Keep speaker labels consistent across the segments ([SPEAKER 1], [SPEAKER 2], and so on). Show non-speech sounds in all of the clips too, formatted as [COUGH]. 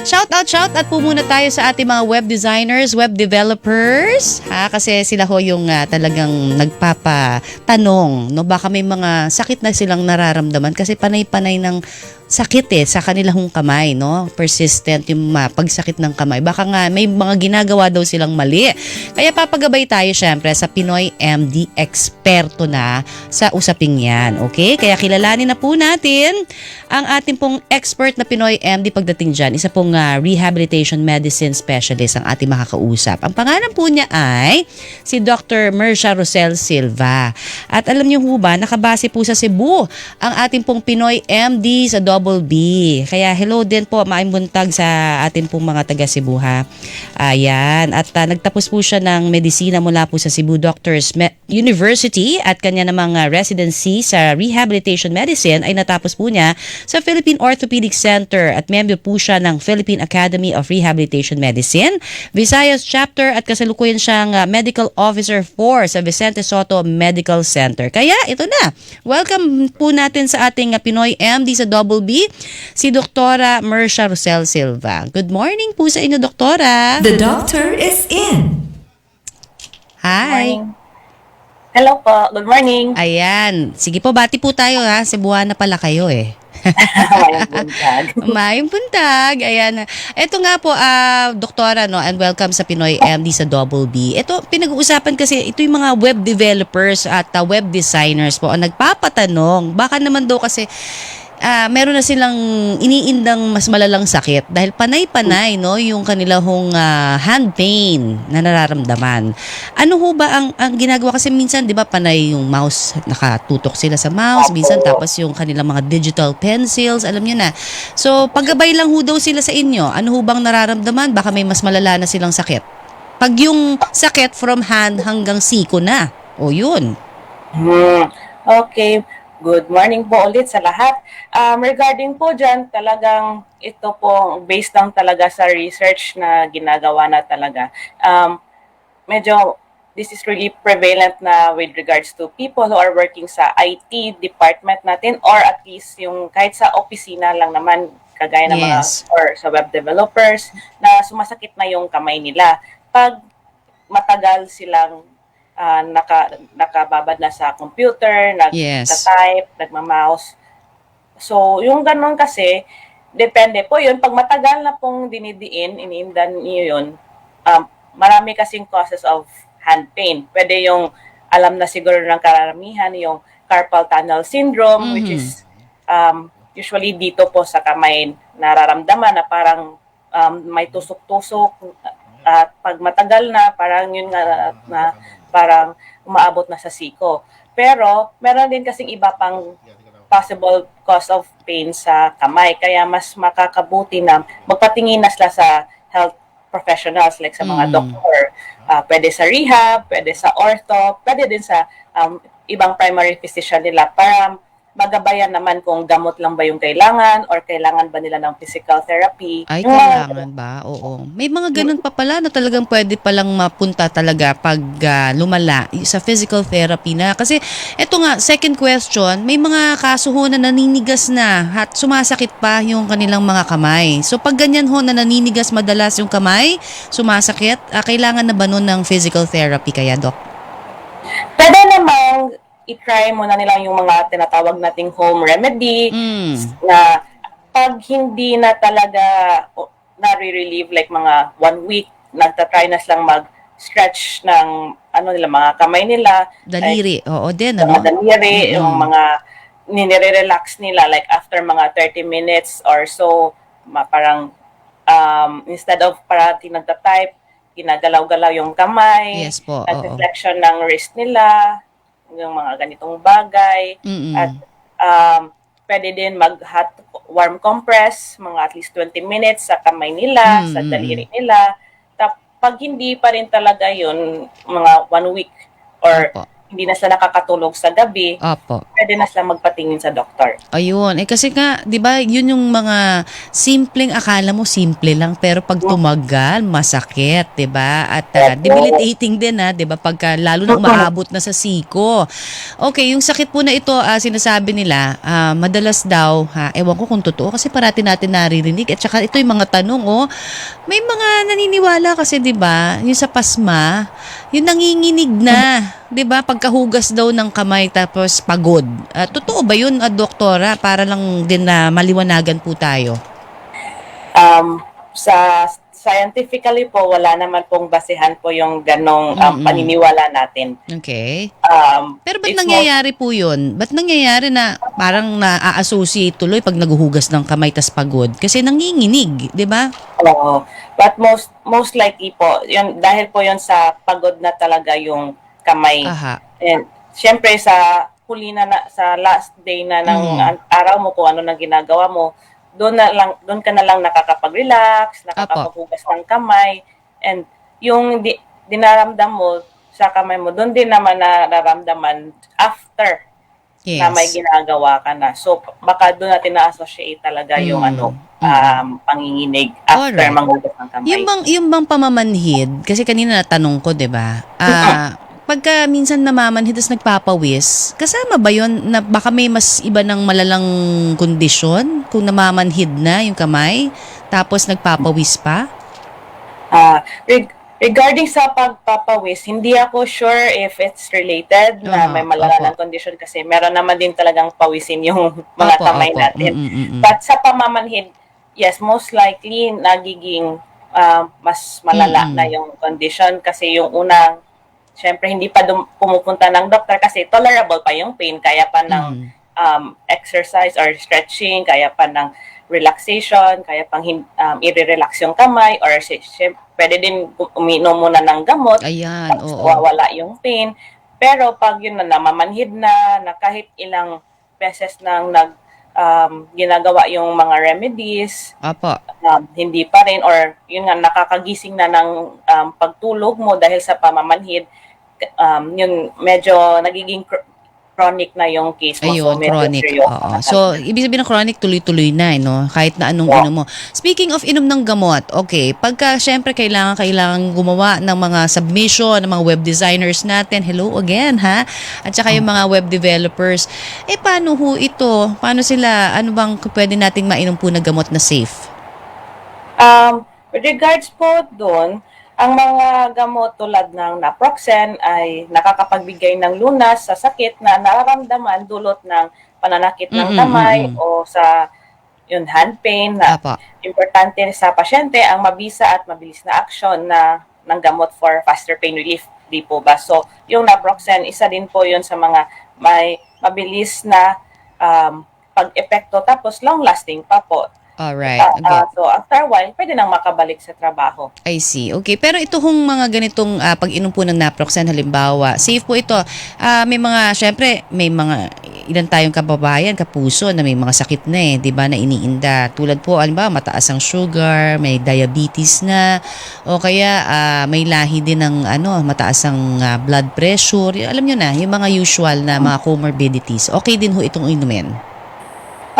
[SPEAKER 1] Shout out, shout out po muna tayo sa ating mga web designers, web developers. Ha? Kasi sila ho yung ah, talagang nagpapatanong. No? Baka may mga sakit na silang nararamdaman kasi panay-panay ng sakit eh sa kanilang kamay, no? Persistent yung ah, pagsakit ng kamay. Baka nga may mga ginagawa daw silang mali. Kaya papagabay tayo syempre sa Pinoy MD eksperto na sa usaping yan. Okay? Kaya kilalanin na po natin ang ating pong expert na Pinoy MD pagdating dyan. Isa pong ah, rehabilitation medicine specialist ang ating makakausap. Ang pangalan po niya ay si Dr. Mersha Rosel Silva. At alam niyo ho ba, nakabase po sa Cebu ang ating pong Pinoy MD sa Double B. Kaya hello din po, maayong buntag sa atin pong mga taga Cebu ha. Ayan. At ah, nagtapos po siya ng medisina mula po sa Cebu Doctors Me- University at kanya namang ah, residency sa Rehabilitation Medicine ay natapos po niya sa Philippine Orthopedic Center at member po siya ng Philippine Academy of Rehabilitation Medicine, Visayas Chapter at kasalukuyan siyang ah, Medical Officer 4 sa Vicente Soto Medical Center. Kaya ito na, welcome po natin sa ating ah, Pinoy MD sa Double B, si Doktora Mersha Rosel Silva. Good morning po sa inyo, Doktora.
[SPEAKER 2] The doctor is in.
[SPEAKER 1] Hi.
[SPEAKER 3] Morning. Hello po. Good morning.
[SPEAKER 1] Ayan. Sige po, bati po tayo ha. Cebuana pala kayo eh.
[SPEAKER 3] Mayang buntag. [LAUGHS]
[SPEAKER 1] Mayong buntag. Ayan. Ito nga po, ah, doktora, no, and welcome sa Pinoy MD sa Double B. Ito, pinag-uusapan kasi, ito yung mga web developers at ah, web designers po ang nagpapatanong. Baka naman daw kasi, ah, meron na silang iniindang mas malalang sakit dahil panay-panay no yung kanila hong ah, hand pain na nararamdaman. Ano ho ba ang ang ginagawa kasi minsan 'di ba panay yung mouse nakatutok sila sa mouse, minsan tapos yung kanilang mga digital pencils, alam niyo na. So paggabay lang ho daw sila sa inyo. Ano ho bang nararamdaman? Baka may mas malala na silang sakit. Pag yung sakit from hand hanggang siko na. O yun.
[SPEAKER 3] Okay. Good morning po ulit sa lahat. Um, regarding po dyan, talagang ito po based lang talaga sa research na ginagawa na talaga. Um, medyo this is really prevalent na with regards to people who are working sa IT department natin or at least yung kahit sa opisina lang naman kagaya ng
[SPEAKER 1] Yes.
[SPEAKER 3] mga or sa web developers na sumasakit na yung kamay nila pag matagal silang ah, naka nakababad na sa computer,
[SPEAKER 1] Yes.
[SPEAKER 3] nagta-type, nagma-mouse. So, yung ganun kasi, depende po yun. Pag matagal na pong dinidiin, iniindan niyo yun, um, marami kasing causes of hand pain. Pwede yung, alam na siguro ng karamihan, yung carpal tunnel syndrome, which
[SPEAKER 1] Mhm.
[SPEAKER 3] is um, usually dito po sa kamay nararamdaman na parang um, may tusok-tusok at pag matagal na, parang yun nga na parang umaabot na sa siko. Pero meron din kasing iba pang possible cause of pain sa kamay. Kaya mas makakabuti na magpatingin na sila sa health professionals like sa mga
[SPEAKER 1] Mm.
[SPEAKER 3] doktor. Ah, pwede sa rehab, pwede sa ortho, pwede din sa um, ibang primary physician nila para magabayan naman kung gamot lang ba yung kailangan or kailangan ba nila ng physical therapy.
[SPEAKER 1] Ay, kailangan ba? Oo. May mga ganun pa pala na talagang pwede palang mapunta talaga pag ah, lumala sa physical therapy na. Kasi eto nga, second question, may mga kaso ho na naninigas na at sumasakit pa yung kanilang mga kamay. So pag ganyan ho na naninigas madalas yung kamay, sumasakit, ah, kailangan na ba nun ng physical therapy kaya, Doc?
[SPEAKER 3] I-try muna nila yung mga tinatawag nating home remedy
[SPEAKER 1] Mm.
[SPEAKER 3] na pag hindi na talaga nare-relieve like mga one week, nagtatry na silang mag-stretch ng ano nila, mga kamay nila,
[SPEAKER 1] Daliri. Oo din, ano?
[SPEAKER 3] daliri,
[SPEAKER 1] Mm-mm.
[SPEAKER 3] yung mga nire-relax nila like after mga 30 minutes or so, ma, parang um, instead of parati nagta-type, ginagalaw-galaw yung kamay,
[SPEAKER 1] Yes po, oo.
[SPEAKER 3] nag-reflection ng wrist nila, yung mga ganitong bagay.
[SPEAKER 1] Mm-mm.
[SPEAKER 3] At um, pwede din mag-hot warm compress, mga at least 20 minutes sa kamay nila,
[SPEAKER 1] Mm,
[SPEAKER 3] sa daliri nila. Tap, pag hindi pa rin talaga yun, mga one week or
[SPEAKER 1] Opo.
[SPEAKER 3] Hindi na sila nakakatulog sa gabi,
[SPEAKER 1] Opo.
[SPEAKER 3] pwede na sila magpatingin sa doktor.
[SPEAKER 1] Ayun. Eh kasi nga, 'di ba, yun yung mga simpleng akala mo simple lang pero pag tumagal, masakit, 'di ba? At ah,
[SPEAKER 3] Opo.
[SPEAKER 1] debilitating din ha, 'di ba? Pagka lalo na umaabot na sa siko. Okay, yung sakit po na ito, ah, sinasabi nila, ah, madalas daw, ha, ewan ko kung totoo kasi parati natin naririnig at saka ito yung mga tanong, oh. May mga naniniwala kasi 'di ba, yung sa pasma, yung nanginginig na, 'di ba? Pagkahugas daw ng kamay tapos pagod. Ah, totoo ba 'yun, ah, doktora? Para lang din na maliwanagan po tayo.
[SPEAKER 3] Um, sa scientifically po, wala naman pong basehan po yung ganong um,
[SPEAKER 1] Mm-mm.
[SPEAKER 3] paniniwala natin.
[SPEAKER 1] Okay.
[SPEAKER 3] Um,
[SPEAKER 1] Pero ba't nangyayari po 'yun? Ba't nangyayari na parang na-associate tuloy pag naguhugas ng kamay tas pagod? Kasi nanginginig, 'di ba?
[SPEAKER 3] Oo. But most most likely po, yun, dahil po yun sa pagod na talaga yung kamay.
[SPEAKER 1] Aha.
[SPEAKER 3] And syempre sa huli na, na sa last day na ng
[SPEAKER 1] Mm.
[SPEAKER 3] araw mo kung ano nang ginagawa mo, doon na lang doon ka na lang nakakapag-relax, nakakapaghugas ng kamay and yung di, dinaramdam mo sa kamay mo, doon din naman nararamdaman after
[SPEAKER 1] Yes.
[SPEAKER 3] na may ginagawa ka na. So baka doon natin na-associate talaga yung
[SPEAKER 1] Mm.
[SPEAKER 3] ano
[SPEAKER 1] Mm.
[SPEAKER 3] um panginginig after
[SPEAKER 1] Alright.
[SPEAKER 3] manghugas ng kamay.
[SPEAKER 1] Yung bang, yung bang pamamanhid, kasi kanina natanong ko, di ba? Ah, pagka minsan namamanhid tapos nagpapawis, kasama ba yon na baka may mas iba ng malalang kondisyon kung namamanhid na yung kamay, tapos nagpapawis pa?
[SPEAKER 3] Ah, reg- regarding sa pagpapawis, hindi ako sure if it's related na
[SPEAKER 1] Aha,
[SPEAKER 3] may malalang condition kasi meron naman din talagang pawisin yung mga
[SPEAKER 1] Opo,
[SPEAKER 3] kamay
[SPEAKER 1] opo.
[SPEAKER 3] natin.
[SPEAKER 1] Mm, mm, mm, mm.
[SPEAKER 3] But sa pamamanhid, yes, most likely nagiging ah, mas malala
[SPEAKER 1] Mm-mm.
[SPEAKER 3] na yung condition kasi yung unang syempre hindi pa dum- pumupunta ng doktor kasi tolerable pa yung pain kaya pa ng
[SPEAKER 1] Mm.
[SPEAKER 3] um, exercise or stretching, kaya pa ng relaxation, kaya pang um, i-relax yung kamay or si, si, pwede din um- uminom muna ng gamot
[SPEAKER 1] Ayan, oo.
[SPEAKER 3] wawala yung pain. Pero pag yun na namamanhid na, na kahit ilang beses nang nag um, ginagawa yung mga remedies,
[SPEAKER 1] Apo.
[SPEAKER 3] um, hindi pa rin or yun nga nakakagising na ng um, pagtulog mo dahil sa pamamanhid, um, yun medyo nagiging chronic na yung case mo.
[SPEAKER 1] Ayun,
[SPEAKER 3] medyo
[SPEAKER 1] chronic. Oo. So, ibig sabihin ng chronic, tuloy-tuloy na, eh, no? Kahit na anong
[SPEAKER 3] Yeah.
[SPEAKER 1] inom mo. Speaking of inom ng gamot, okay, pagka syempre kailangan, kailangan gumawa ng mga submission, ng mga web designers natin, hello again, ha? At saka yung mga web developers, eh paano ho ito? Paano sila, ano bang pwede nating mainom po na gamot na safe?
[SPEAKER 3] Um, regards po doon, ang mga gamot tulad ng naproxen ay nakakapagbigay ng lunas sa sakit na nararamdaman dulot ng pananakit ng kamay
[SPEAKER 1] mm-mm.
[SPEAKER 3] o sa yun hand pain na
[SPEAKER 1] Apo.
[SPEAKER 3] importante sa pasyente ang mabisa at mabilis na aksyon na ng gamot for faster pain relief. Di po ba? So, yung naproxen, isa din po yun sa mga may mabilis na um, pag-epekto tapos long-lasting pa po.
[SPEAKER 1] Alright.
[SPEAKER 3] Ah,
[SPEAKER 1] Okay.
[SPEAKER 3] ah, so, after a while, pwede nang makabalik sa trabaho.
[SPEAKER 1] I see. Okay. Pero ito hong mga ganitong ah, pag-inom po ng naproxen halimbawa, safe po ito. Ah, may mga, syempre, may mga ilan tayong kababayan, kapuso na may mga sakit na eh, 'di ba, na iniinda. Tulad po, halimbawa, mataas ang sugar, may diabetes na, o kaya ah, may lahi din ng ano, mataas ang ah, blood pressure. Alam nyo na, yung mga usual na mga comorbidities. Okay din ho itong inumin.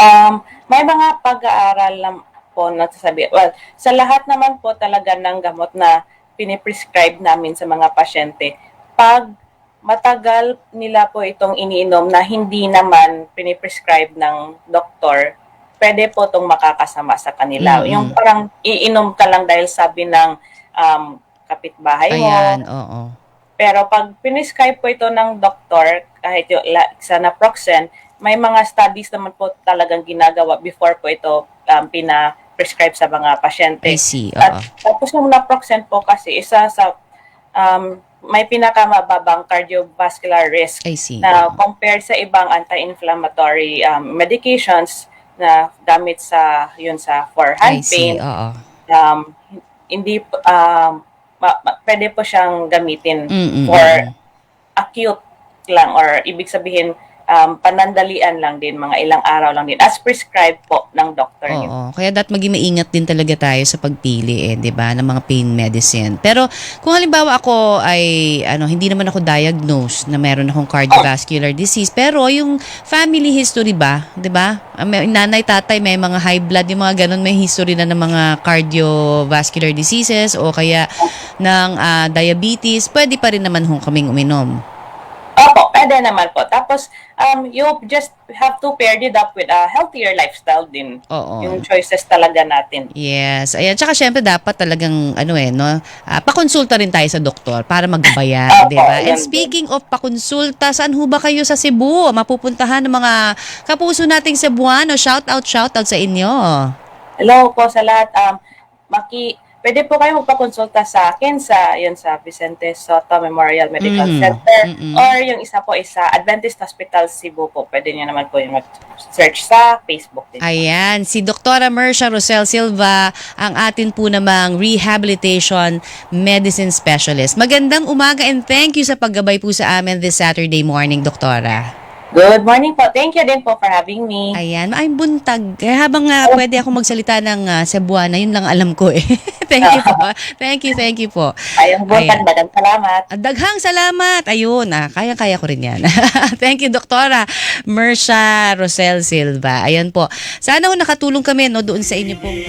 [SPEAKER 3] Um, may mga pag-aaral na po nagsasabi. Well, sa lahat naman po talaga ng gamot na piniprescribe namin sa mga pasyente, pag matagal nila po itong iniinom na hindi naman piniprescribe ng doktor, pwede po itong makakasama sa kanila.
[SPEAKER 1] Mm-mm.
[SPEAKER 3] Yung parang iinom ka lang dahil sabi ng um, kapitbahay mo,
[SPEAKER 1] Ayan, oo.
[SPEAKER 3] pero pag piniscribe po ito ng doktor, kahit yung sa naproxen, may mga studies naman po talagang ginagawa before po ito um, pina-prescribe sa mga pasyente.
[SPEAKER 1] I see.
[SPEAKER 3] At
[SPEAKER 1] Oo.
[SPEAKER 3] tapos yung naproxen po kasi isa sa um, may pinakamababang cardiovascular risk
[SPEAKER 1] I see.
[SPEAKER 3] na
[SPEAKER 1] Oo.
[SPEAKER 3] compared sa ibang anti-inflammatory um, medications na gamit sa yun sa for
[SPEAKER 1] I
[SPEAKER 3] hand
[SPEAKER 1] see.
[SPEAKER 3] pain
[SPEAKER 1] Oo.
[SPEAKER 3] um, hindi um, ma- ma- pwede po siyang gamitin
[SPEAKER 1] Mm-mm.
[SPEAKER 3] for acute lang or ibig sabihin um, panandalian lang din, mga ilang araw lang din, as prescribed po ng doctor niyo.
[SPEAKER 1] Oo. Kaya dapat maging maingat din talaga tayo sa pagpili eh, 'di ba, ng mga pain medicine. Pero kung halimbawa ako ay ano, hindi naman ako diagnosed na meron akong cardiovascular disease, pero yung family history ba, 'di ba? Ah, May nanay, tatay may mga high blood, yung mga ganun, may history na ng mga cardiovascular diseases o kaya ng ah, diabetes, pwede pa rin naman hong kaming uminom.
[SPEAKER 3] Pwede naman po. Tapos, um, you just have to pair it up with a healthier lifestyle din.
[SPEAKER 1] Oo.
[SPEAKER 3] Yung choices talaga natin.
[SPEAKER 1] Yes. Ayan. Tsaka syempre dapat talagang ano eh, no? ah, pakonsulta rin tayo sa doktor para magbayan, [LAUGHS] di ba? And speaking of pakonsulta, saan ho ba kayo sa Cebu? Mapupuntahan ng mga kapuso nating Cebuano. Shout out, shout out sa inyo.
[SPEAKER 3] Hello po sa lahat. Um, maki, pwede po kayo magpakonsulta sa akin sa, yun, sa Vicente Soto Memorial Medical
[SPEAKER 1] Mm,
[SPEAKER 3] Center.
[SPEAKER 1] mm-mm.
[SPEAKER 3] Or yung isa po is sa Adventist Hospital Cebu po. Pwede niyo naman po yung mag-search sa Facebook din.
[SPEAKER 1] Ayan, si Dr. Mercia Rosel Silva, ang atin po namang rehabilitation medicine specialist. Magandang umaga and thank you sa paggabay po sa amin this Saturday morning, Doktora.
[SPEAKER 3] Good morning po. Thank you din po for having me.
[SPEAKER 1] Ayan, ay buntag. Kaya habang nga pwede ako magsalita ng uh, Cebuana, yun lang alam ko eh. [LAUGHS] thank you po. Thank you, thank you po.
[SPEAKER 3] Ayong buntag, dagang salamat.
[SPEAKER 1] Ah, Daghang salamat. Ayun, ah, kaya-kaya ko rin yan. [LAUGHS] thank you, Doktora Mercia Rosel Silva. Ayan po. Sana ho nakatulong kami no, doon sa inyo pong